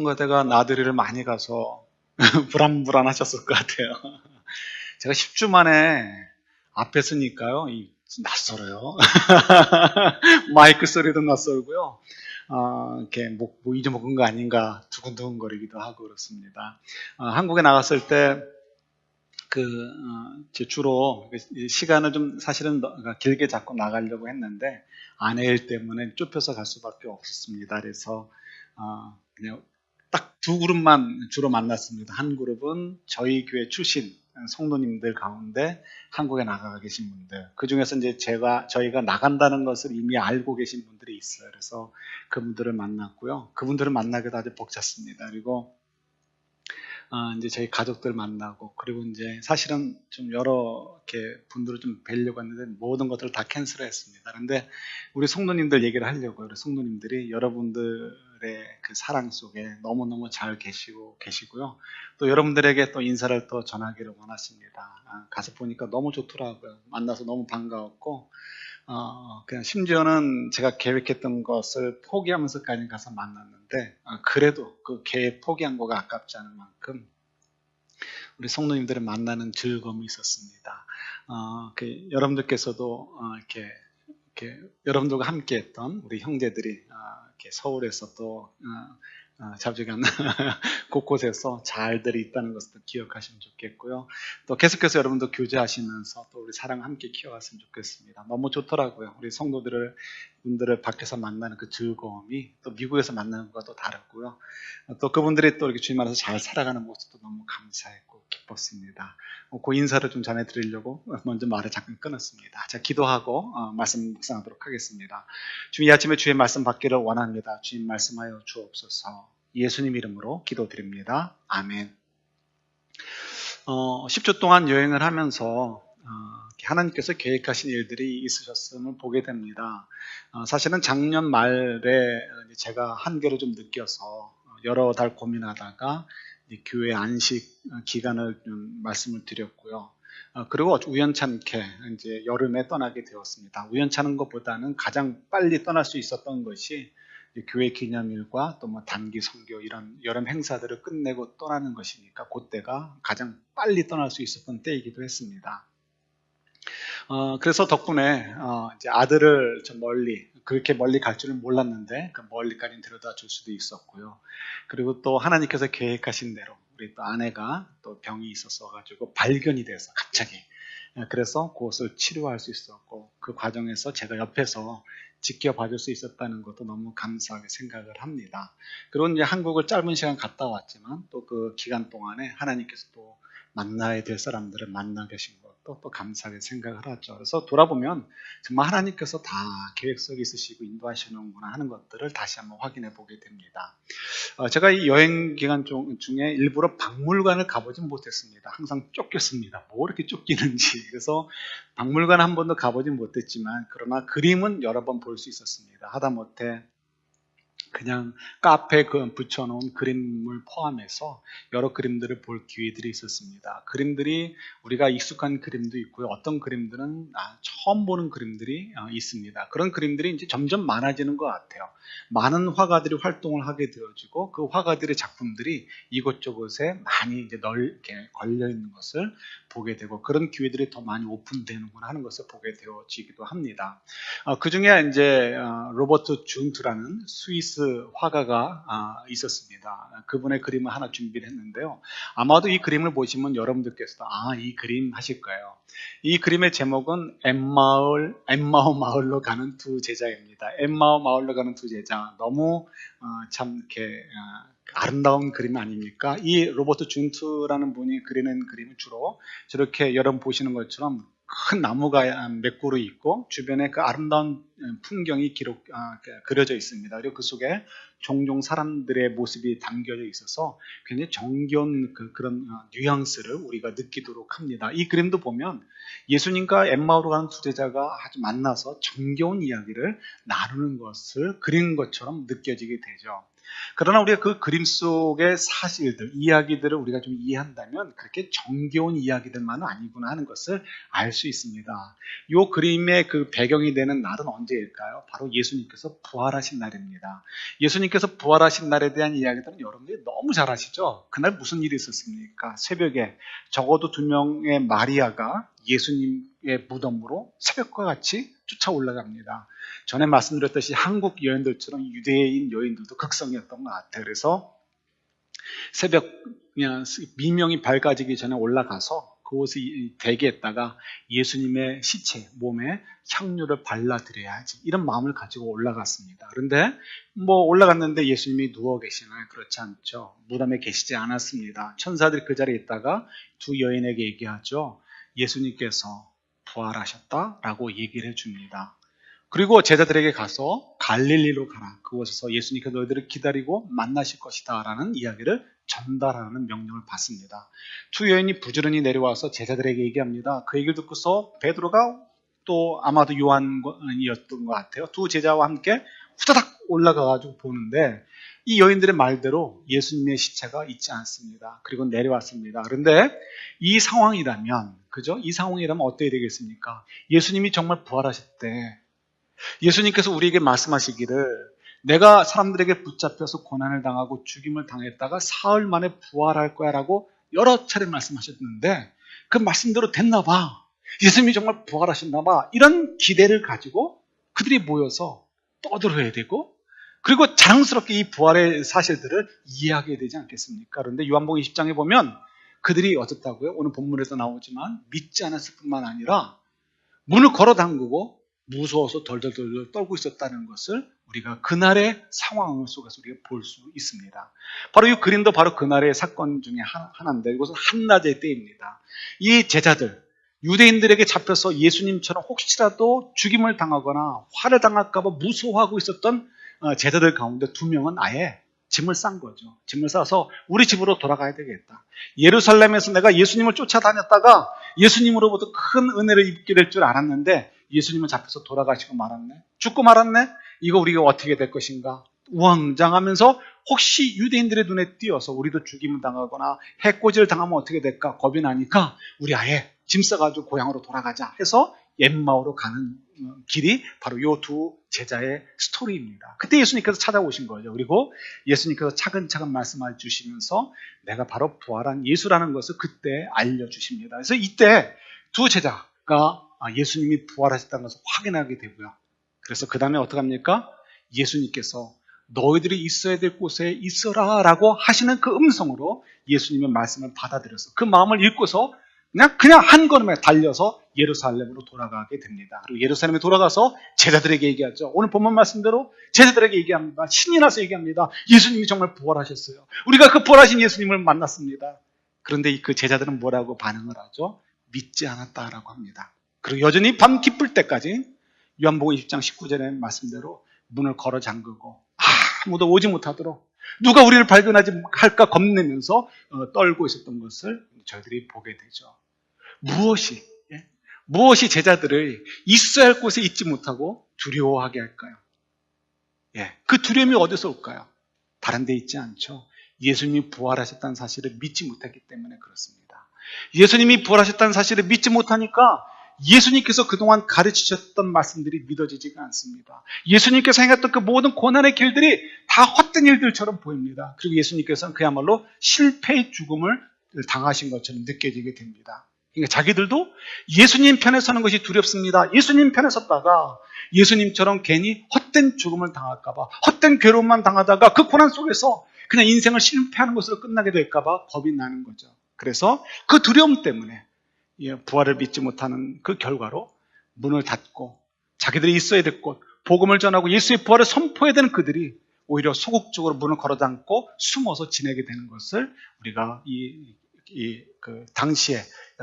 성가대가 나들이를 많이 가서 불안불안하셨을 것 같아요. 제가 10주 만에 앞에 서니까요, 이 낯설어요. 마이크 소리도 낯설고요. 어, 이렇게 목, 뭐 잊어먹은 거 아닌가 두근두근거리기도 하고 그렇습니다. 어, 한국에 나갔을 때, 그, 어, 제 주로 시간을 좀 사실은 그러니까 길게 잡고 나가려고 했는데, 아내 일 때문에 좁혀서 갈 수밖에 없었습니다. 그래서, 어, 그냥 딱 두 그룹만 주로 만났습니다. 한 그룹은 저희 교회 출신 성도님들 가운데 한국에 나가 계신 분들 그 중에서 이제 제가 저희가 나간다는 것을 이미 알고 계신 분들이 있어요. 그래서 그분들을 만났고요. 그분들을 만나기도 아주 벅찼습니다. 그리고 어, 이제 저희 가족들 만나고 그리고 이제 사실은 좀 여러 이렇게 분들을 좀 뵈려고 했는데 모든 것들을 다 캔슬했습니다. 그런데 우리 성도님들 얘기를 하려고요. 우리 성도님들이 여러분들의 그 사랑 속에 너무너무 잘 계시고 계시고요. 또 여러분들에게 또 인사를 또 전하기를 원하십니다. 아, 가서 보니까 너무 좋더라고요. 만나서 너무 반가웠고 어, 그냥 심지어는 제가 계획했던 것을 포기하면서까지 가서 만났는데 어, 그래도 그 계획 포기한 거가 아깝지 않은 만큼 우리 성도님들을 만나는 즐거움이 있었습니다. 어, 그 여러분들께서도 어, 이렇게, 이렇게 여러분들과 함께했던 우리 형제들이 어, 이렇게 서울에서 또 어, 어, 자주간 곳곳에서 잘들이 있다는 것을 기억하시면 좋겠고요. 또 계속해서 여러분도 교제하시면서 또 우리 사랑 함께 키워갔으면 좋겠습니다. 너무 좋더라고요. 우리 성도들을 분들을 밖에서 만나는 그 즐거움이 또 미국에서 만나는 것과 또 다르고요. 또 그분들이 또 이렇게 주님 안에서 잘 살아가는 모습도 너무 감사했고 기뻤습니다. 어, 그 인사를 좀 전해드리려고 먼저 말을 잠깐 끊었습니다. 자, 기도하고 어, 말씀 묵상하도록 하겠습니다. 주님 이 아침에 주의 말씀 받기를 원합니다. 주님 말씀하여 주옵소서. 예수님 이름으로 기도드립니다. 아멘. 어, 10주 동안 여행을 하면서 어, 하나님께서 계획하신 일들이 있으셨음을 보게 됩니다. 어, 사실은 작년 말에 제가 한계를 좀 느껴서 여러 달 고민하다가 교회 안식 기간을 좀 말씀을 드렸고요. 어, 그리고 우연찮게 이제 여름에 떠나게 되었습니다. 우연찮은 것보다는 가장 빨리 떠날 수 있었던 것이 교회 기념일과 또 뭐 단기 선교 이런 여름 행사들을 끝내고 떠나는 것이니까 그때가 가장 빨리 떠날 수 있었던 때이기도 했습니다. 어, 그래서 덕분에 어, 이제 아들을 좀 멀리 그렇게 멀리 갈 줄은 몰랐는데 그 멀리까지 데려다 줄 수도 있었고요. 그리고 또 하나님께서 계획하신 대로 우리 또 아내가 또 병이 있었어 가지고 발견이 돼서 갑자기 어, 그래서 그것을 치료할 수 있었고 그 과정에서 제가 옆에서 지켜봐 줄 수 있었다는 것도 너무 감사하게 생각을 합니다. 그리고 이제 한국을 짧은 시간 갔다 왔지만 또 그 기간 동안에 하나님께서 또 만나야 될 사람들을 만나 계신 것 도또 감사하게 생각을 하죠. 그래서 돌아보면 정말 하나님께서 다 계획 속에 있으시고 인도하시는구나 하는 것들을 다시 한번 확인해 보게 됩니다. 어, 제가 이 여행 기간 중에 일부러 박물관을 가보진 못했습니다. 항상 쫓겼습니다. 뭐 이렇게 쫓기는지. 그래서 박물관 한 번도 가보진 못했지만 그러나 그림은 여러 번 볼 수 있었습니다. 하다못해 그냥 카페에 그 붙여놓은 그림을 포함해서 여러 그림들을 볼 기회들이 있었습니다. 그림들이 우리가 익숙한 그림도 있고요. 어떤 그림들은 아, 처음 보는 그림들이 어, 있습니다. 그런 그림들이 이제 점점 많아지는 것 같아요. 많은 화가들이 활동을 하게 되어지고 그 화가들의 작품들이 이곳저곳에 많이 이제 넓게 걸려 있는 것을 보게 되고 그런 기회들이 더 많이 오픈되는구나 하는 것을 보게 되어지기도 합니다. 어, 그 중에 이제 어, 로버트 준트라는 스위스 화가가 아, 있었습니다. 그분의 그림을 하나 준비를 했는데요. 아마도 이 그림을 보시면 여러분들께서도 아, 이 그림 하실 거예요. 이 그림의 제목은 엠마을, 엠마오 마을로 가는 두 제자입니다. 엠마오 마을로 가는 두 제자. 너무 어, 참 이렇게 어, 아름다운 그림 아닙니까? 이 로버트 준트라는 분이 그리는 그림을 주로 저렇게 여러분 보시는 것처럼 큰 나무가 몇 그루 있고 주변에 그 아름다운 풍경이 기록 아, 그, 그려져 있습니다. 그리고 그 속에 종종 사람들의 모습이 담겨져 있어서 굉장히 정겨운 그, 런 어, 뉘앙스를 우리가 느끼도록 합니다. 이 그림도 보면 예수님과 엠마오로 가는 투제자가 아주 만나서 정겨운 이야기를 나누는 것을 그린 것처럼 느껴지게 되죠. 그러나 우리가 그 그림 속의 사실들, 이야기들을 우리가 좀 이해한다면 그렇게 정겨운 이야기들만은 아니구나 하는 것을 알 수 있습니다. 이 그림의 그 배경이 되는 날은 언제일까요? 바로 예수님께서 부활하신 날입니다. 예수님께서 부활하신 날에 대한 이야기들은 여러분들이 너무 잘 아시죠? 그날 무슨 일이 있었습니까? 새벽에 적어도 두 명의 마리아가 예수님의 무덤으로 새벽과 같이 쫓아 올라갑니다. 전에 말씀드렸듯이 한국 여인들처럼 유대인 여인들도 극성이었던 것 같아요. 그래서 새벽 미명이 밝아지기 전에 올라가서 그곳에 대기했다가 예수님의 시체 몸에 향료를 발라드려야지 이런 마음을 가지고 올라갔습니다. 그런데 뭐 올라갔는데 예수님이 누워 계시나요? 그렇지 않죠. 무덤에 계시지 않았습니다. 천사들이 그 자리에 있다가 두 여인에게 얘기하죠. 예수님께서 부활하셨다라고 얘기를 해줍니다. 그리고 제자들에게 가서 갈릴리로 가라. 그곳에서 예수님께서 너희들을 기다리고 만나실 것이다. 라는 이야기를 전달하는 명령을 받습니다. 두 여인이 부지런히 내려와서 제자들에게 얘기합니다. 그 얘기를 듣고서 베드로가 또 아마도 요한이었던 것 같아요. 두 제자와 함께 후다닥 올라가가지고 보는데 이 여인들의 말대로 예수님의 시체가 있지 않습니다. 그리고 내려왔습니다. 그런데 이 상황이라면, 그죠? 이 상황이라면 어떻게 되겠습니까? 예수님이 정말 부활하실 때 예수님께서 우리에게 말씀하시기를 내가 사람들에게 붙잡혀서 고난을 당하고 죽임을 당했다가 사흘 만에 부활할 거야 라고 여러 차례 말씀하셨는데 그 말씀대로 됐나 봐. 예수님이 정말 부활하셨나 봐. 이런 기대를 가지고 그들이 모여서 떠들어야 되고 그리고 자랑스럽게 이 부활의 사실들을 이해하게 되지 않겠습니까? 그런데 요한복음 20장에 보면 그들이 어떻다고요? 오늘 본문에서 나오지만 믿지 않았을 뿐만 아니라 문을 걸어 담그고 무서워서 덜덜덜 떨고 있었다는 것을 우리가 그날의 상황 속에서 우리가 볼 수 있습니다. 바로 이 그림도 바로 그날의 사건 중에 하나인데 이것은 한낮의 때입니다. 이 제자들, 유대인들에게 잡혀서 예수님처럼 혹시라도 죽임을 당하거나 화를 당할까봐 무서워하고 있었던 어, 제자들 가운데 두 명은 아예 짐을 싼 거죠. 짐을 싸서 우리 집으로 돌아가야 되겠다. 예루살렘에서 내가 예수님을 쫓아다녔다가 예수님으로부터 큰 은혜를 입게 될 줄 알았는데 예수님은 잡혀서 돌아가시고 말았네. 죽고 말았네. 이거 우리가 어떻게 될 것인가? 우왕장하면서 혹시 유대인들의 눈에 띄어서 우리도 죽임을 당하거나 해코지를 당하면 어떻게 될까 겁이 나니까 우리 아예 짐 싸가지고 고향으로 돌아가자 해서 엠마오로 가는 어, 길이 바로 이두 제자의 스토리입니다. 그때 예수님께서 찾아오신 거죠. 그리고 예수님께서 차근차근 말씀해 주시면서 내가 바로 부활한 예수라는 것을 그때 알려주십니다. 그래서 이때 두 제자가 아, 예수님이 부활하셨다는 것을 확인하게 되고요. 그래서 그 다음에 어떡합니까? 예수님께서 너희들이 있어야 될 곳에 있어라 라고 하시는 그 음성으로 예수님의 말씀을 받아들여서 그 마음을 읽고서 그냥, 그냥 한 걸음에 달려서 예루살렘으로 돌아가게 됩니다. 그리고 예루살렘에 돌아가서 제자들에게 얘기하죠. 오늘 본문 말씀대로 제자들에게 얘기합니다. 신이 나서 얘기합니다. 예수님이 정말 부활하셨어요. 우리가 그 부활하신 예수님을 만났습니다. 그런데 그 제자들은 뭐라고 반응을 하죠? 믿지 않았다라고 합니다. 그리고 여전히 밤 깊을 때까지 요한복음 20장 19절의 말씀대로 문을 걸어 잠그고 아무도 오지 못하도록 누가 우리를 발견하지 할까 겁내면서 어, 떨고 있었던 것을 저희들이 보게 되죠. 무엇이 예? 무엇이 제자들을 있어야 할 곳에 있지 못하고 두려워하게 할까요? 예, 그 두려움이 어디서 올까요? 다른 데 있지 않죠. 예수님이 부활하셨다는 사실을 믿지 못했기 때문에 그렇습니다. 예수님이 부활하셨다는 사실을 믿지 못하니까 예수님께서 그동안 가르치셨던 말씀들이 믿어지지가 않습니다. 예수님께서 행했던 그 모든 고난의 길들이 다 헛된 일들처럼 보입니다. 그리고 예수님께서는 그야말로 실패의 죽음을 당하신 것처럼 느껴지게 됩니다. 그러니까 자기들도 예수님 편에 서는 것이 두렵습니다. 예수님 편에 섰다가 예수님처럼 괜히 헛된 죽음을 당할까봐, 헛된 괴로움만 당하다가 그 고난 속에서 그냥 인생을 실패하는 것으로 끝나게 될까봐 겁이 나는 거죠. 그래서 그 두려움 때문에 부활을 믿지 못하는 그 결과로 문을 닫고 자기들이 있어야 될 곳, 복음을 전하고 예수의 부활을 선포해야 되는 그들이 오히려 소극적으로 문을 걸어 닫고 숨어서 지내게 되는 것을 우리가 이, 이, 그 당시에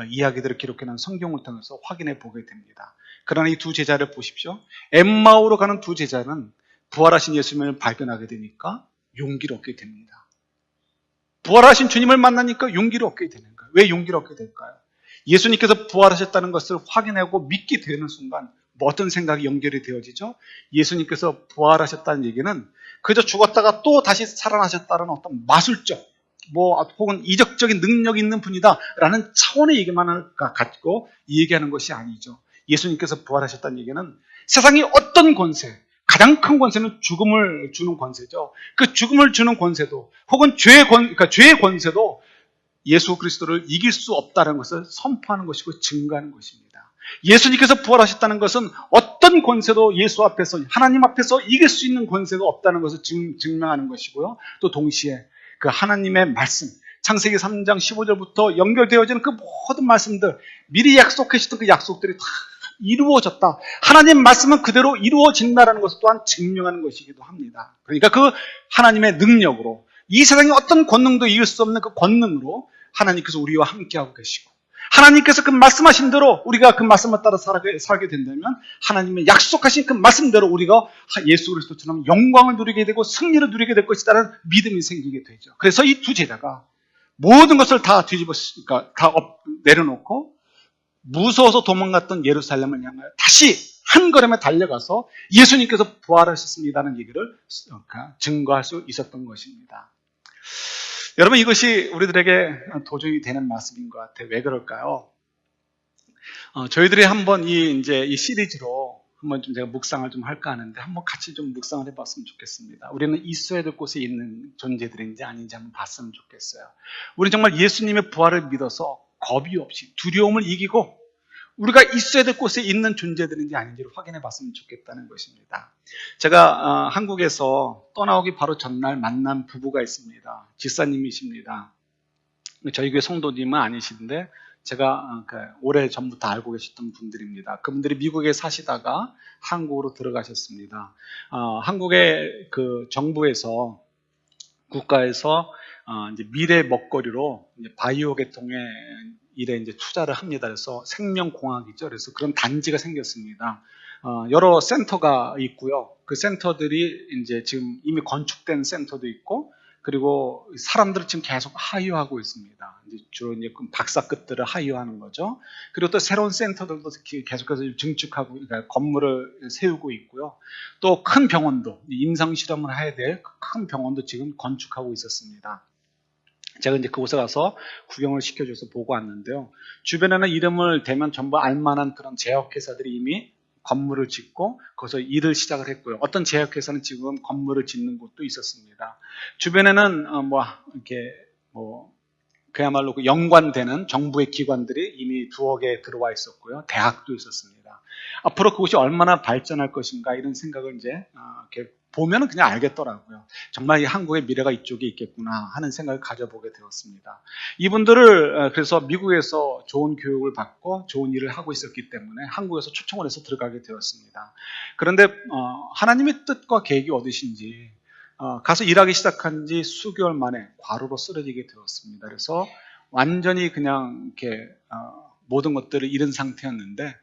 이야기들을 기록해놓은 성경을 통해서 확인해 보게 됩니다. 그러나 이 두 제자를 보십시오. 엠마오로 가는 두 제자는 부활하신 예수님을 발견하게 되니까 용기를 얻게 됩니다. 부활하신 주님을 만나니까 용기를 얻게 되는 거예요. 왜 용기를 얻게 될까요? 예수님께서 부활하셨다는 것을 확인하고 믿게 되는 순간 뭐 어떤 생각이 연결이 되어지죠? 예수님께서 부활하셨다는 얘기는 그저 죽었다가 또 다시 살아나셨다는 어떤 마술적, 뭐 혹은 이적적인 능력이 있는 분이다라는 차원의 얘기만을 갖고 얘기하는 것이 아니죠. 예수님께서 부활하셨다는 얘기는 세상의 어떤 권세, 가장 큰 권세는 죽음을 주는 권세죠. 그 죽음을 주는 권세도 혹은 죄의 권, 그러니까 죄의 권세도 예수 그리스도를 이길 수 없다는 것을 선포하는 것이고 증거하는 것입니다. 예수님께서 부활하셨다는 것은 어떤 권세도 예수 앞에서 하나님 앞에서 이길 수 있는 권세가 없다는 것을 증, 증명하는 것이고요. 또 동시에 그 하나님의 말씀 창세기 3장 15절부터 연결되어지는 그 모든 말씀들 미리 약속하셨던 그 약속들이 다 이루어졌다. 하나님 말씀은 그대로 이루어진다라는 것을 또한 증명하는 것이기도 합니다. 그러니까 그 하나님의 능력으로 이 세상에 어떤 권능도 이길 수 없는 그 권능으로 하나님께서 우리와 함께하고 계시고 하나님께서 그 말씀하신 대로 우리가 그 말씀을 따라 살게, 살게 된다면 하나님의 약속하신 그 말씀대로 우리가 예수 그리스도처럼 영광을 누리게 되고 승리를 누리게 될 것이라는 믿음이 생기게 되죠. 그래서 이 두 제자가 모든 것을 다 뒤집었으니까 다 엎, 내려놓고 무서워서 도망갔던 예루살렘을 향하여 다시 한 걸음에 달려가서 예수님께서 부활하셨습니다는 얘기를 증거할 수 있었던 것입니다. 여러분 이것이 우리들에게 도중이 되는 말씀인 것 같아요. 왜 그럴까요? 어, 저희들이 한번 이 이제 이 시리즈로 한번 좀 제가 묵상을 좀 할까 하는데 한번 같이 좀 묵상을 해봤으면 좋겠습니다. 우리는 있어야 될 곳에 있는 존재들인지 아닌지 한번 봤으면 좋겠어요. 우리는 정말 예수님의 부활을 믿어서 겁이 없이 두려움을 이기고 우리가 있어야 될 곳에 있는 존재들인지 아닌지를 확인해 봤으면 좋겠다는 것입니다. 제가 어, 한국에서 떠나오기 바로 전날 만난 부부가 있습니다. 집사님이십니다. 저희 교회 성도님은 아니신데 제가 어, 그 오래 전부터 알고 계셨던 분들입니다. 그분들이 미국에 사시다가 한국으로 들어가셨습니다. 어, 한국의 그 정부에서 국가에서 미래 먹거리로 바이오 계통의 일에 이제 투자를 합니다. 그래서 생명공학이죠. 그래서 그런 단지가 생겼습니다. 어, 여러 센터가 있고요. 그 센터들이 이제 지금 이미 건축된 센터도 있고, 그리고 사람들을 지금 계속 하유하고 있습니다. 이제 주로 이제 박사급들을 하유하는 거죠. 그리고 또 새로운 센터들도 계속해서 증축하고, 그러니까 건물을 세우고 있고요. 또 큰 병원도, 임상 실험을 해야 될 큰 병원도 지금 건축하고 있었습니다. 제가 이제 그곳에 가서 구경을 시켜줘서 보고 왔는데요. 주변에는 이름을 대면 전부 알만한 그런 제약회사들이 이미 건물을 짓고 거기서 일을 시작을 했고요. 어떤 제약회사는 지금 건물을 짓는 곳도 있었습니다. 주변에는 어, 뭐 이렇게 뭐 그야말로 그 연관되는 정부의 기관들이 이미 두어 개 들어와 있었고요. 대학도 있었습니다. 앞으로 그곳이 얼마나 발전할 것인가 이런 생각을 이제 어, 보면 그냥 알겠더라고요. 정말 이 한국의 미래가 이쪽에 있겠구나 하는 생각을 가져보게 되었습니다. 이분들을 어, 그래서 미국에서 좋은 교육을 받고 좋은 일을 하고 있었기 때문에 한국에서 초청을 해서 들어가게 되었습니다. 그런데 어, 하나님의 뜻과 계획이 어디신지 어, 가서 일하기 시작한 지 수개월 만에 과로로 쓰러지게 되었습니다. 그래서 완전히 그냥 이렇게 모든 것들을 잃은 상태였는데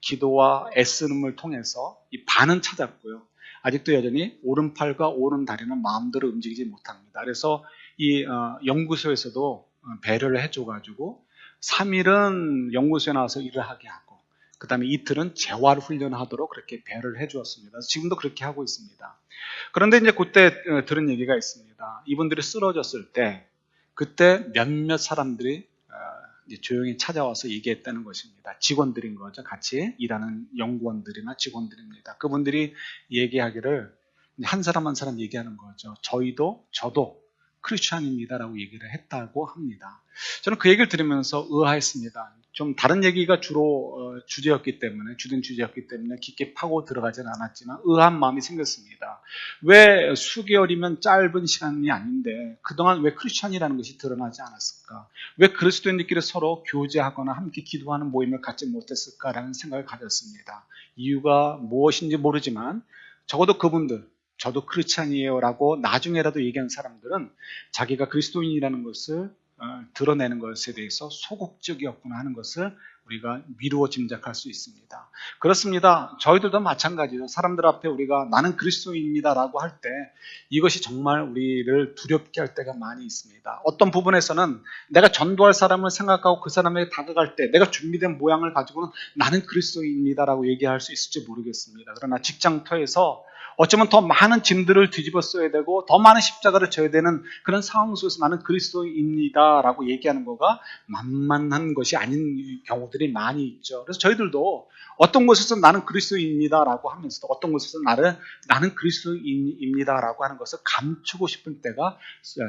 기도와 애쓰름을 통해서 이 반은 찾았고요. 아직도 여전히 오른팔과 오른다리는 마음대로 움직이지 못합니다. 그래서 이 어, 연구소에서도 어, 배려를 해줘가지고 3일은 연구소에 나와서 일을 하게 하고 그 다음에 이틀은 재활 훈련하도록 그렇게 배려를 해주었습니다. 지금도 그렇게 하고 있습니다. 그런데 이제 그때 어, 들은 얘기가 있습니다. 이분들이 쓰러졌을 때 그때 몇몇 사람들이 조용히 찾아와서 얘기했다는 것입니다. 직원들인 거죠. 같이 일하는 연구원들이나 직원들입니다. 그분들이 얘기하기를 한 사람 한 사람 얘기하는 거죠. 저희도 저도 크리스천입니다라고 얘기를 했다고 합니다. 저는 그 얘기를 들으면서 의아했습니다. 좀 다른 얘기가 주로 어, 주제였기 때문에 주된 주제였기 때문에 깊게 파고 들어가지는 않았지만 의아한 마음이 생겼습니다. 왜 수개월이면 짧은 시간이 아닌데 그동안 왜 크리스천이라는 것이 드러나지 않았을까? 왜 그리스도인들끼리 서로 교제하거나 함께 기도하는 모임을 갖지 못했을까라는 생각을 가졌습니다. 이유가 무엇인지 모르지만 적어도 그분들 저도 크리스찬이에요라고 나중에라도 얘기한 사람들은 자기가 그리스도인이라는 것을 어, 드러내는 것에 대해서 소극적이었구나 하는 것을 우리가 미루어 짐작할 수 있습니다. 그렇습니다. 저희들도 마찬가지죠. 사람들 앞에 우리가 나는 그리스도인입니다라고 할 때 이것이 정말 우리를 두렵게 할 때가 많이 있습니다. 어떤 부분에서는 내가 전도할 사람을 생각하고 그 사람에게 다가갈 때 내가 준비된 모양을 가지고는 나는 그리스도인입니다라고 얘기할 수 있을지 모르겠습니다. 그러나 직장터에서 어쩌면 더 많은 짐들을 뒤집어 써야 되고 더 많은 십자가를 져야 되는 그런 상황 속에서 나는 그리스도입니다라고 얘기하는 거가 만만한 것이 아닌 경우들이 많이 있죠. 그래서 저희들도 어떤 곳에서 나는 그리스도입니다라고 하면서도 어떤 곳에서 나를 나는 그리스도입니다라고 하는 것을 감추고 싶은 때가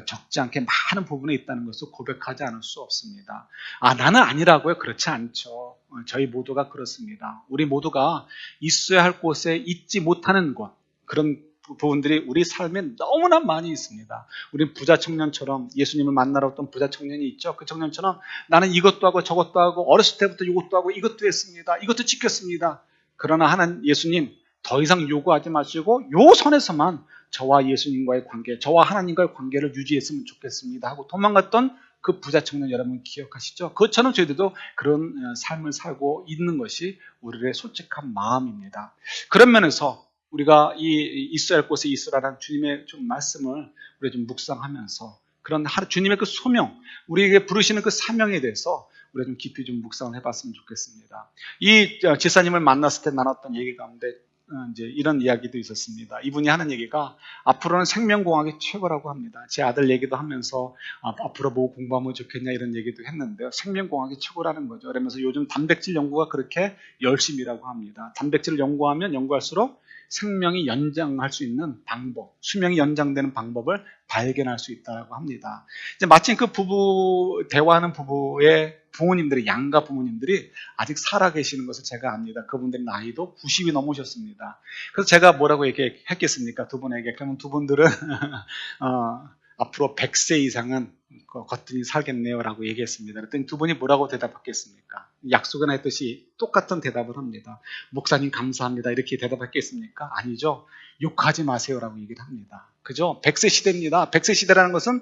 적지 않게 많은 부분에 있다는 것을 고백하지 않을 수 없습니다. 아 나는 아니라고요? 그렇지 않죠. 저희 모두가 그렇습니다. 우리 모두가 있어야 할 곳에 있지 못하는 것 그런 부분들이 우리 삶에 너무나 많이 있습니다. 우리 부자 청년처럼 예수님을 만나러 왔던 부자 청년이 있죠. 그 청년처럼 나는 이것도 하고 저것도 하고 어렸을 때부터 이것도 하고 이것도 했습니다. 이것도 지켰습니다. 그러나 하나님 예수님 더 이상 요구하지 마시고 요 선에서만 저와 예수님과의 관계, 저와 하나님과의 관계를 유지했으면 좋겠습니다 하고 도망갔던 그 부자 청년 여러분 기억하시죠? 그것처럼 저희들도 그런 어, 삶을 살고 있는 것이 우리의 솔직한 마음입니다. 그런 면에서 우리가 이 있어야 할 곳에 있으라는 주님의 좀 말씀을 우리 좀 묵상하면서 그런 주님의 그 소명, 우리에게 부르시는 그 사명에 대해서 우리가 좀 깊이 좀 묵상을 해봤으면 좋겠습니다. 이 어, 지사님을 만났을 때 나눴던 얘기 가운데 어, 이제 이런 이야기도 있었습니다. 이분이 하는 얘기가 앞으로는 생명공학이 최고라고 합니다. 제 아들 얘기도 하면서 아, 앞으로 뭐 공부하면 좋겠냐 이런 얘기도 했는데요. 생명공학이 최고라는 거죠. 그러면서 요즘 단백질 연구가 그렇게 열심이라고 합니다. 단백질을 연구하면 연구할수록 생명이 연장할 수 있는 방법, 수명이 연장되는 방법을 발견할 수 있다고 합니다. 이제 마침 그 부부 대화하는 부부의 부모님들이 양가 부모님들이 아직 살아 계시는 것을 제가 압니다. 그분들 나이도 90이 넘으셨습니다. 그래서 제가 뭐라고 얘기했겠습니까? 두 분에게 그러면 두 분들은 어, 앞으로 100세 이상은 거뜬히 살겠네요라고 얘기했습니다. 그랬더니 두 분이 뭐라고 대답했겠습니까? 약속은 했듯이 똑같은 대답을 합니다. 목사님 감사합니다. 이렇게 대답했겠습니까? 아니죠. 욕하지 마세요라고 얘기를 합니다. 그죠? 100세 시대입니다. 100세 시대라는 것은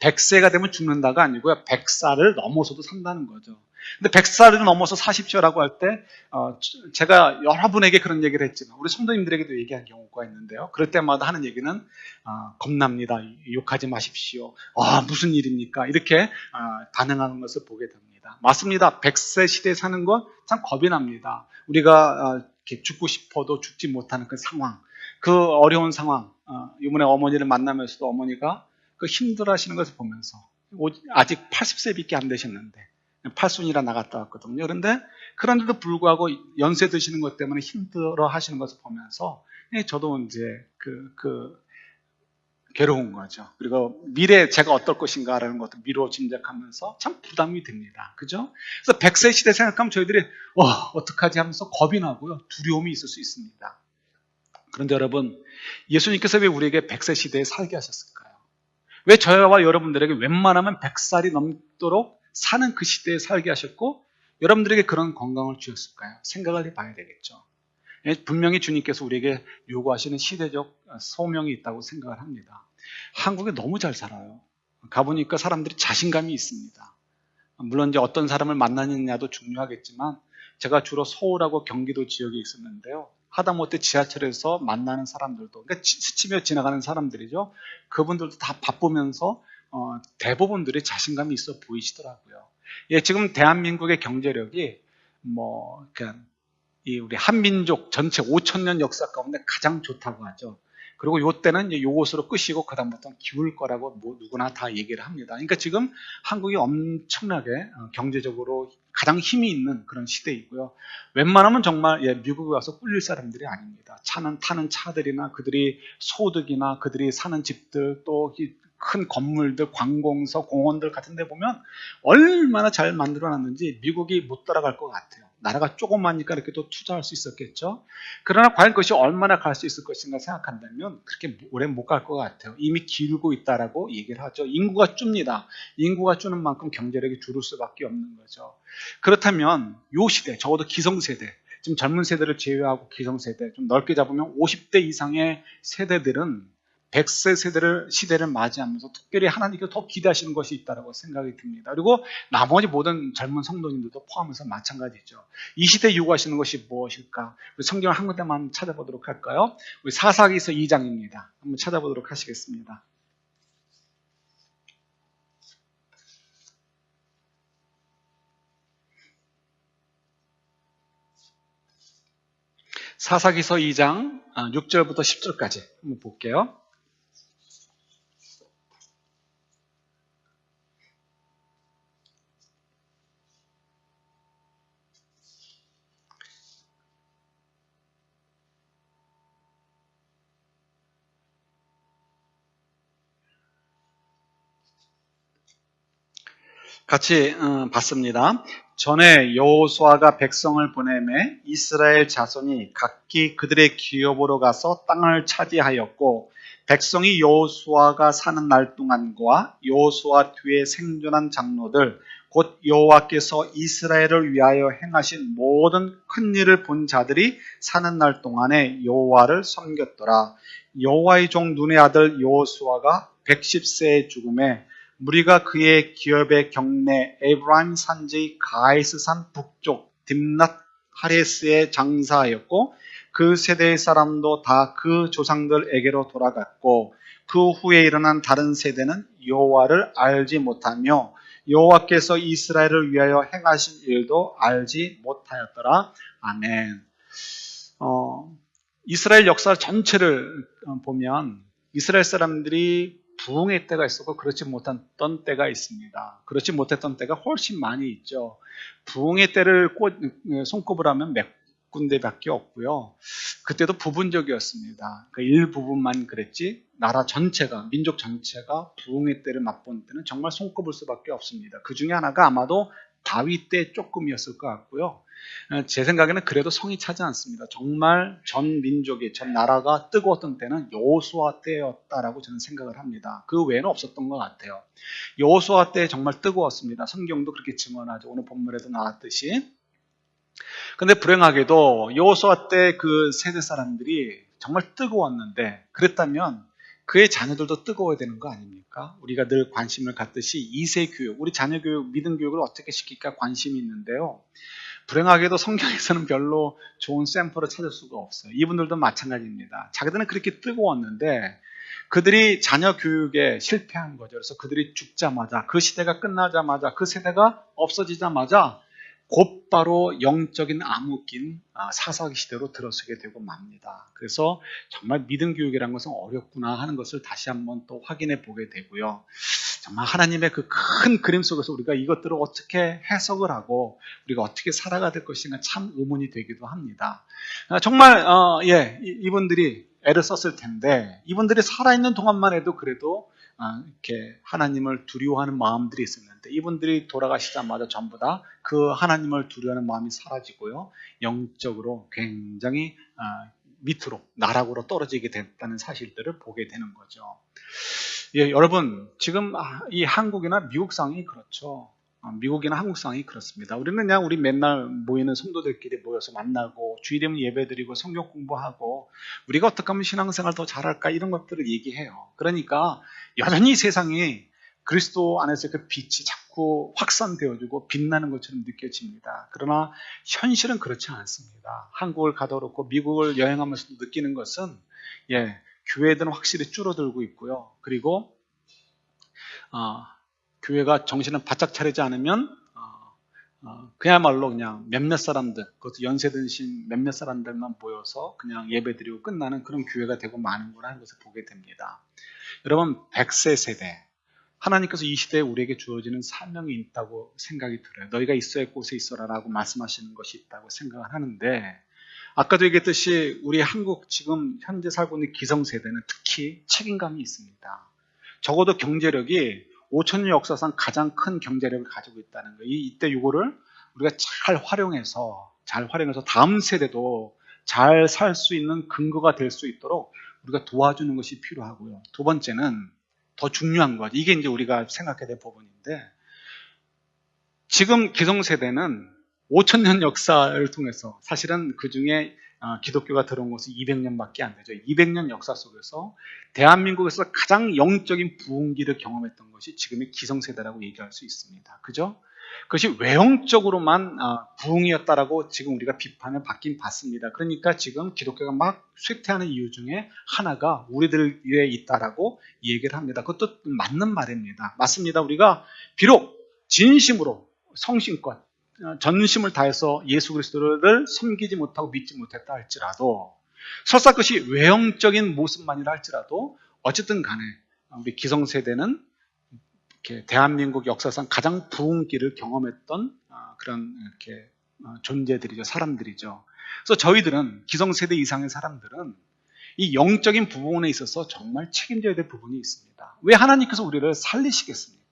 100세가 되면 죽는다가 아니고요. 100살을 넘어서도 산다는 거죠. 근데 100살을 넘어서 사십시오라고 할 때, 어, 제가 여러분에게 그런 얘기를 했지만, 우리 성도님들에게도 얘기한 경우가 있는데요. 그럴 때마다 하는 얘기는, 어, 겁납니다. 욕하지 마십시오. 아, 무슨 일입니까? 이렇게, 어, 반응하는 것을 보게 됩니다. 맞습니다. 100세 시대에 사는 건 참 겁이 납니다. 우리가, 어, 죽고 싶어도 죽지 못하는 그 상황, 그 어려운 상황, 어, 이번에 어머니를 만나면서도 어머니가 그 힘들어 하시는 것을 보면서, 아직 80세밖에 안 되셨는데, 팔순이라 나갔다 왔거든요. 그런데 그런데도 불구하고 연세 드시는 것 때문에 힘들어 하시는 것을 보면서 예, 저도 이제 그, 그, 괴로운 거죠. 그리고 미래 제가 어떨 것인가라는 것도 미루어 짐작하면서 참 부담이 됩니다. 그죠? 그래서 100세 시대 생각하면 저희들이, 어, 어떡하지 하면서 겁이 나고요. 두려움이 있을 수 있습니다. 그런데 여러분, 예수님께서 왜 우리에게 100세 시대에 살게 하셨을까요? 왜 저와 여러분들에게 웬만하면 100살이 넘도록 사는 그 시대에 살게 하셨고 여러분들에게 그런 건강을 주셨을까요? 생각을 해봐야 되겠죠. 예, 분명히 주님께서 우리에게 요구하시는 시대적 소명이 있다고 생각을 합니다. 한국에 너무 잘 살아요. 가보니까 사람들이 자신감이 있습니다. 물론 이제 어떤 사람을 만나느냐도 중요하겠지만 제가 주로 서울하고 경기도 지역에 있었는데요. 하다못해 지하철에서 만나는 사람들도 그러니까 스치며 지나가는 사람들이죠. 그분들도 다 바쁘면서 어, 대부분들이 자신감이 있어 보이시더라고요. 예, 지금 대한민국의 경제력이 뭐, 그러니까 이 우리 한민족 전체 5천 년 역사 가운데 가장 좋다고 하죠. 그리고 요때는 요것으로 끝이고 그다음부터는 기울 거라고 뭐 누구나 다 얘기를 합니다. 그러니까 지금 한국이 엄청나게 어, 경제적으로 가장 힘이 있는 그런 시대이고요. 웬만하면 정말 예, 미국에 와서 꿀릴 사람들이 아닙니다. 차는 타는 차들이나 그들이 소득이나 그들이 사는 집들 또 큰 건물들, 관공서, 공원들 같은 데 보면 얼마나 잘 만들어 놨는지 미국이 못 따라갈 것 같아요. 나라가 조그마니까 이렇게 또 투자할 수 있었겠죠. 그러나 과연 그것이 얼마나 갈 수 있을 것인가 생각한다면 그렇게 오래 못 갈 것 같아요. 이미 길고 있다라고 얘기를 하죠. 인구가 줍니다. 인구가 주는 만큼 경제력이 줄을 수밖에 없는 거죠. 그렇다면 요 시대, 적어도 기성세대, 지금 젊은 세대를 제외하고 기성세대, 좀 넓게 잡으면 50대 이상의 세대들은 100세 세대를 시대를 맞이하면서 특별히 하나님께 더 기대하시는 것이 있다고 생각이 듭니다. 그리고 나머지 모든 젊은 성도님들도 포함해서 마찬가지죠. 이 시대에 요구하시는 것이 무엇일까? 우리 성경을 한 군데만 찾아보도록 할까요? 우리 사사기서 2장입니다. 한번 찾아보도록 하시겠습니다. 사사기서 2장 6절부터 10절까지 한번 볼게요. 같이 어, 봤습니다. 전에 여호수아가 백성을 보내매 이스라엘 자손이 각기 그들의 기업으로 가서 땅을 차지하였고 백성이 여호수아가 사는 날 동안과 여호수아 뒤에 생존한 장로들 곧 여호와께서 이스라엘을 위하여 행하신 모든 큰 일을 본 자들이 사는 날 동안에 여호와를 섬겼더라. 여호와의 종 눈의 아들 여호수아가 110세의 죽음에 무리가 그의 기업의 경내 에브라임 산지 가이스산 북쪽 딥낫 하레스에 장사하였고 그 세대의 사람도 다 그 조상들에게로 돌아갔고 그 후에 일어난 다른 세대는 여호와를 알지 못하며 여호와께서 이스라엘을 위하여 행하신 일도 알지 못하였더라. 아멘. 어, 이스라엘 역사 전체를 보면 이스라엘 사람들이 부흥의 때가 있었고 그렇지 못했던 때가 있습니다. 그렇지 못했던 때가 훨씬 많이 있죠. 부흥의 때를 꽂, 손꼽을 하면 몇 군데밖에 없고요. 그때도 부분적이었습니다. 그 일부분만 그랬지 나라 전체가 민족 전체가 부흥의 때를 맛본 때는 정말 손꼽을 수밖에 없습니다. 그 중에 하나가 아마도 다윗 때 조금이었을 것 같고요. 어, 제 생각에는 그래도 성이 차지 않습니다. 정말 전 민족이, 전 나라가 뜨거웠던 때는 여호수아 때였다라고 저는 생각을 합니다. 그 외에는 없었던 것 같아요. 여호수아 때 정말 뜨거웠습니다. 성경도 그렇게 증언하죠. 오늘 본문에도 나왔듯이. 근데 불행하게도 여호수아 때 그 세대 사람들이 정말 뜨거웠는데 그랬다면 그의 자녀들도 뜨거워야 되는 거 아닙니까? 우리가 늘 관심을 갖듯이 이세 교육, 우리 자녀 교육, 믿음 교육을 어떻게 시킬까 관심이 있는데요. 불행하게도 성경에서는 별로 좋은 샘플을 찾을 수가 없어요. 이분들도 마찬가지입니다. 자기들은 그렇게 뜨거웠는데 그들이 자녀 교육에 실패한 거죠. 그래서 그들이 죽자마자 그 시대가 끝나자마자 그 세대가 없어지자마자 곧바로 영적인 암흑긴 아, 사사기 시대로 들어서게 되고 맙니다. 그래서 정말 믿음 교육이라는 것은 어렵구나 하는 것을 다시 한번 또 확인해 보게 되고요. 정말 하나님의 그 큰 그림 속에서 우리가 이것들을 어떻게 해석을 하고 우리가 어떻게 살아가야 될 것인가 참 의문이 되기도 합니다. 아, 정말 어, 예 이분들이 애를 썼을 텐데 이분들이 살아있는 동안만 해도 그래도 아, 이렇게 하나님을 두려워하는 마음들이 있었는데 이분들이 돌아가시자마자 전부 다 그 하나님을 두려워하는 마음이 사라지고요 영적으로 굉장히 아, 밑으로 나락으로 떨어지게 됐다는 사실들을 보게 되는 거죠. 예, 여러분 지금 아, 이 한국이나 미국 상이 그렇죠. 미국이나 한국 상이 그렇습니다. 우리는 그냥 우리 맨날 모이는 성도들끼리 모여서 만나고 주일이면 예배드리고 성경 공부하고 우리가 어떻게 하면 신앙생활 더 잘할까 이런 것들을 얘기해요. 그러니까 여전히 세상이 그리스도 안에서 그 빛이 자꾸 확산되어지고 빛나는 것처럼 느껴집니다. 그러나 현실은 그렇지 않습니다. 한국을 가도 그렇고 미국을 여행하면서도 느끼는 것은 예, 교회들은 확실히 줄어들고 있고요. 그리고 어, 교회가 정신을 바짝 차리지 않으면 어, 어, 그야말로 그냥 몇몇 사람들, 그것도 연세 드신 몇몇 사람들만 모여서 그냥 예배드리고 끝나는 그런 교회가 되고 마는구나 하는 것을 보게 됩니다. 여러분 100세 세대 하나님께서 이 시대에 우리에게 주어지는 사명이 있다고 생각이 들어요. 너희가 있어야 할 곳에 있어라라고 말씀하시는 것이 있다고 생각을 하는데 아까도 얘기했듯이 우리 한국 지금 현재 살고 있는 기성세대는 특히 책임감이 있습니다. 적어도 경제력이 5천년 역사상 가장 큰 경제력을 가지고 있다는 거예요. 이때 이거를 우리가 잘 활용해서 잘 활용해서 다음 세대도 잘 살 수 있는 근거가 될 수 있도록 우리가 도와주는 것이 필요하고요. 두 번째는 더 중요한 것. 이게 이제 우리가 생각해야 될 부분인데 지금 기성세대는 5천년 역사를 통해서 사실은 그 중에 어, 기독교가 들어온 것은 200년밖에 안 되죠. 200년 역사 속에서 대한민국에서 가장 영적인 부흥기를 경험했던 것이 지금의 기성세대라고 얘기할 수 있습니다. 그죠? 그것이 외형적으로만 어, 부흥이었다라고 지금 우리가 비판을 받긴 받습니다. 그러니까 지금 기독교가 막 쇠퇴하는 이유 중에 하나가 우리들 위에 있다라고 얘기를 합니다. 그것도 맞는 말입니다. 맞습니다. 우리가 비록 진심으로 성심껏 어, 전심을 다해서 예수 그리스도를 섬기지 못하고 믿지 못했다 할지라도 설사 그것이 외형적인 모습만이라 할지라도 어쨌든 간에 우리 기성세대는 대한민국 역사상 가장 부흥 길을 경험했던 어, 그런 이렇게 어, 존재들이죠. 사람들이죠. 그래서 저희들은 기성세대 이상의 사람들은 이 영적인 부분에 있어서 정말 책임져야 될 부분이 있습니다. 왜 하나님께서 우리를 살리시겠습니까?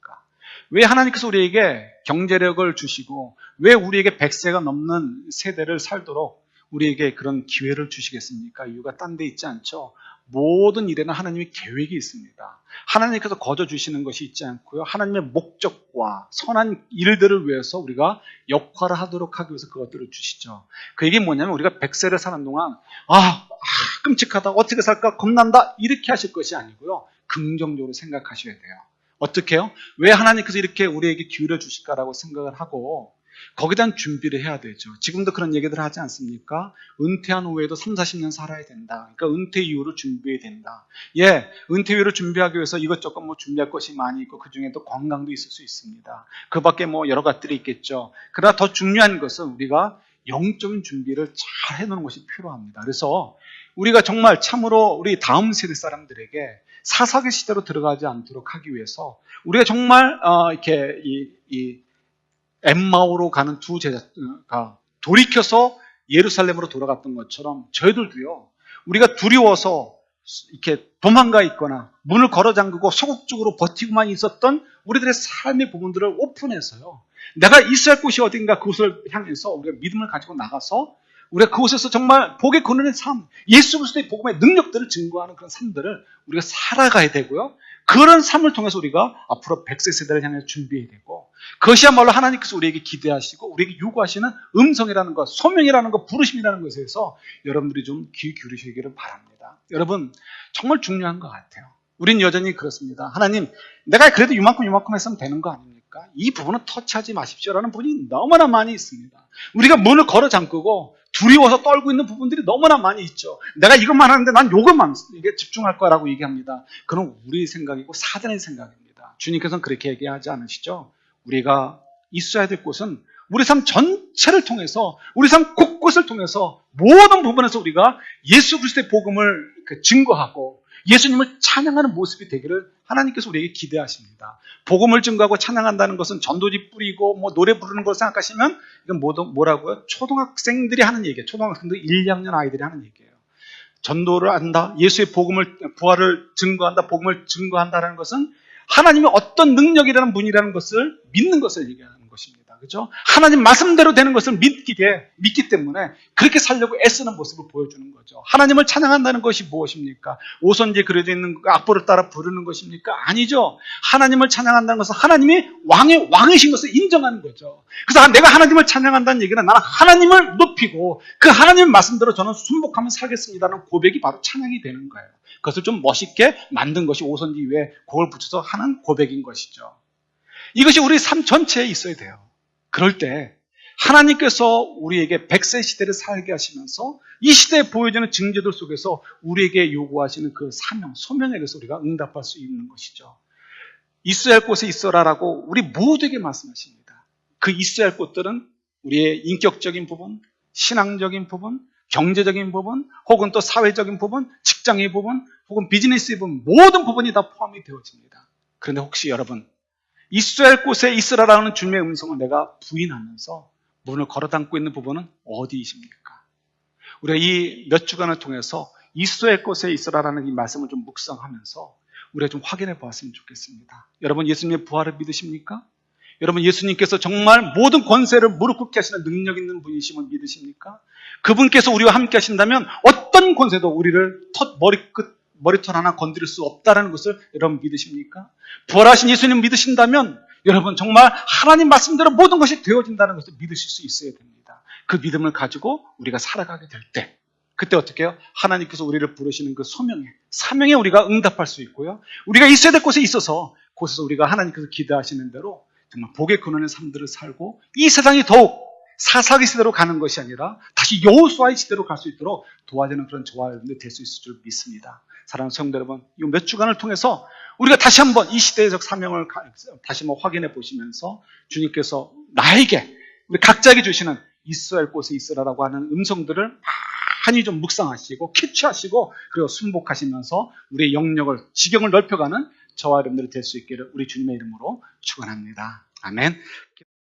왜 하나님께서 우리에게 경제력을 주시고 왜 우리에게 100세가 넘는 세대를 살도록 우리에게 그런 기회를 주시겠습니까? 이유가 딴 데 있지 않죠. 모든 일에는 하나님의 계획이 있습니다. 하나님께서 거저 주시는 것이 있지 않고요. 하나님의 목적과 선한 일들을 위해서 우리가 역할을 하도록 하기 위해서 그것들을 주시죠. 그 얘기 뭐냐면 우리가 100세를 사는 동안 아, 아 끔찍하다 어떻게 살까 겁난다 이렇게 하실 것이 아니고요. 긍정적으로 생각하셔야 돼요. 어떻게 해요? 왜 하나님께서 이렇게 우리에게 기울여 주실까라고 생각을 하고 거기에 대한 준비를 해야 되죠. 지금도 그런 얘기들 하지 않습니까? 은퇴한 후에도 3, 40년 살아야 된다. 그러니까 은퇴 이후로 준비해야 된다. 예, 은퇴 이후로 준비하기 위해서 이것저것 뭐 준비할 것이 많이 있고 그 중에도 건강도 있을 수 있습니다. 그 밖에 뭐 여러 가지들이 있겠죠. 그러나 더 중요한 것은 우리가 영적인 준비를 잘 해놓는 것이 필요합니다. 그래서 우리가 정말 참으로 우리 다음 세대 사람들에게 사사기 시대로 들어가지 않도록 하기 위해서 우리가 정말 어, 이렇게 이, 이 엠마오로 가는 두 제자가 돌이켜서 예루살렘으로 돌아갔던 것처럼 저희들도요 우리가 두려워서 이렇게 도망가 있거나 문을 걸어 잠그고 소극적으로 버티고만 있었던 우리들의 삶의 부분들을 오픈해서요 내가 있어야 할 곳이 어딘가 그곳을 향해서 우리가 믿음을 가지고 나가서 우리가 그곳에서 정말 복의 근원의 삶, 예수 그리스도의 복음의 능력들을 증거하는 그런 삶들을 우리가 살아가야 되고요. 그런 삶을 통해서 우리가 앞으로 백세 세대를 향해 준비해야 되고 그것이야말로 하나님께서 우리에게 기대하시고 우리에게 요구하시는 음성이라는 것, 소명이라는 것, 부르심이라는 것에서 여러분들이 좀 귀 기울이시기를 바랍니다. 여러분 정말 중요한 것 같아요. 우린 여전히 그렇습니다. 하나님, 내가 그래도 이만큼 이만큼 했으면 되는 거 아닙니까? 이 부분은 터치하지 마십시오라는 분이 너무나 많이 있습니다. 우리가 문을 걸어 잠그고 두려워서 떨고 있는 부분들이 너무나 많이 있죠. 내가 이것만 하는데 난 요것만 이게 집중할 거라고 얘기합니다. 그건 우리 생각이고 사단의 생각입니다. 주님께서는 그렇게 얘기하지 않으시죠? 우리가 있어야 될 곳은 우리 삶 전체를 통해서 우리 삶 곳곳을 통해서 모든 부분에서 우리가 예수 그리스도의 복음을 그 증거하고 예수님을 찬양하는 모습이 되기를 하나님께서 우리에게 기대하십니다. 복음을 증거하고 찬양한다는 것은 전도지 뿌리고 뭐 노래 부르는 걸 생각하시면 이건 뭐라고요? 초등학생들이 하는 얘기예요. 초등학생들 1, 2학년 아이들이 하는 얘기예요. 전도를 한다. 예수의 복음을 부활을 증거한다. 복음을 증거한다는 것은 하나님의 어떤 능력이라는 분이라는 것을 믿는 것을 얘기하는 것입니다. 그죠? 하나님 말씀대로 되는 것을 믿기에 믿기 때문에 그렇게 살려고 애쓰는 모습을 보여주는 거죠. 하나님을 찬양한다는 것이 무엇입니까? 오선지에 그려져 있는 그 악보를 따라 부르는 것입니까? 아니죠. 하나님을 찬양한다는 것은 하나님이 왕의 왕이신 것을 인정하는 거죠. 그래서 내가 하나님을 찬양한다는 얘기는 나는 하나님을 높이고 그 하나님 말씀대로 저는 순복하며 살겠습니다라는 고백이 바로 찬양이 되는 거예요. 그것을 좀 멋있게 만든 것이 오선지 위에 그걸 붙여서 하는 고백인 것이죠. 이것이 우리 삶 전체에 있어야 돼요. 그럴 때 하나님께서 우리에게 백세 시대를 살게 하시면서 이 시대에 보여지는 증제들 속에서 우리에게 요구하시는 그 사명, 소명에 대해서 우리가 응답할 수 있는 것이죠. 있어야 할 곳에 있어라라고 우리 모두에게 말씀하십니다. 그 있어야 할 곳들은 우리의 인격적인 부분, 신앙적인 부분, 경제적인 부분, 혹은 또 사회적인 부분, 직장의 부분, 혹은 비즈니스의 부분, 모든 부분이 다 포함이 되어집니다. 그런데 혹시 여러분, 할 곳에 있으라라는 주님의 음성을 내가 부인하면서 문을 걸어 담고 있는 부분은 어디이십니까? 우리가 이 몇 주간을 통해서 할 곳에 있으라라는 이 말씀을 좀 묵상하면서 우리가 좀 확인해 보았으면 좋겠습니다. 여러분 예수님의 부활을 믿으십니까? 여러분 예수님께서 정말 모든 권세를 무릎 꿇게 하시는 능력 있는 분이심을 믿으십니까? 그분께서 우리와 함께 하신다면 어떤 권세도 우리를 터, 머리끝 머리털 하나 건드릴 수 없다는 것을 여러분 믿으십니까? 부활하신 예수님 믿으신다면 여러분 정말 하나님 말씀대로 모든 것이 되어진다는 것을 믿으실 수 있어야 됩니다. 그 믿음을 가지고 우리가 살아가게 될 때, 그때 어떻게 해요? 하나님께서 우리를 부르시는 그 소명에, 사명에 우리가 응답할 수 있고요. 우리가 있어야 될 곳에 있어서 곳에서 우리가 하나님께서 기대하시는 대로 정말 복의 근원의 삶들을 살고 이 세상이 더욱 사사기 시대로 가는 것이 아니라 다시 여호수아의 시대로 갈 수 있도록 도와주는 그런 저와 여러분들 될 수 있을 줄 믿습니다. 사랑하는 성도 여러분, 이 몇 주간을 통해서 우리가 다시 한번 이 시대적 사명을 다시 한번 확인해 보시면서 주님께서 나에게 우리 각자에게 주시는 이스라엘 곳에 있으라라고 하는 음성들을 많이 좀 묵상하시고 캐치하시고 그리고 순복하시면서 우리의 영역을 지경을 넓혀가는 저와 여러분들이 될 수 있기를 우리 주님의 이름으로 축원합니다. 아멘.